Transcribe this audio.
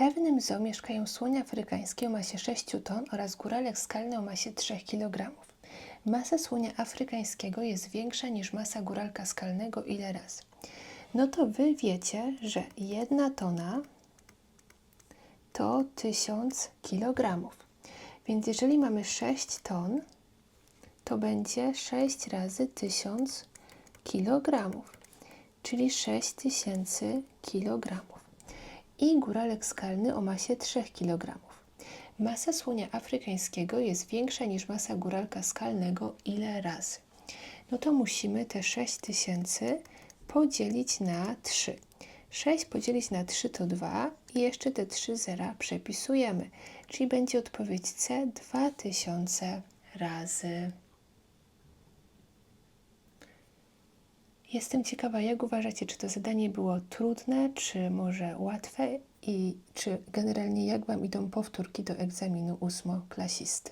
pewnym zoo mieszkają słonie afrykańskie o masie 6 ton oraz góralek skalny o masie 3 kg. Masa słonia afrykańskiego jest większa niż masa góralka skalnego ile razy? No to wy wiecie, że jedna tona to 1000 kg. Więc jeżeli mamy 6 ton, to będzie 6 razy 1000 kg, czyli 6000 kg. I góralek skalny o masie 3 kg. Masa słonia afrykańskiego jest większa niż masa góralka skalnego ile razy? No to musimy te 6000 podzielić na 3. 6 podzielić na 3 to 2 i jeszcze te 3 zera przepisujemy, czyli będzie odpowiedź C 2000 razy. Jestem ciekawa, jak uważacie, czy to zadanie było trudne, czy może łatwe i czy generalnie jak Wam idą powtórki do egzaminu ósmoklasisty.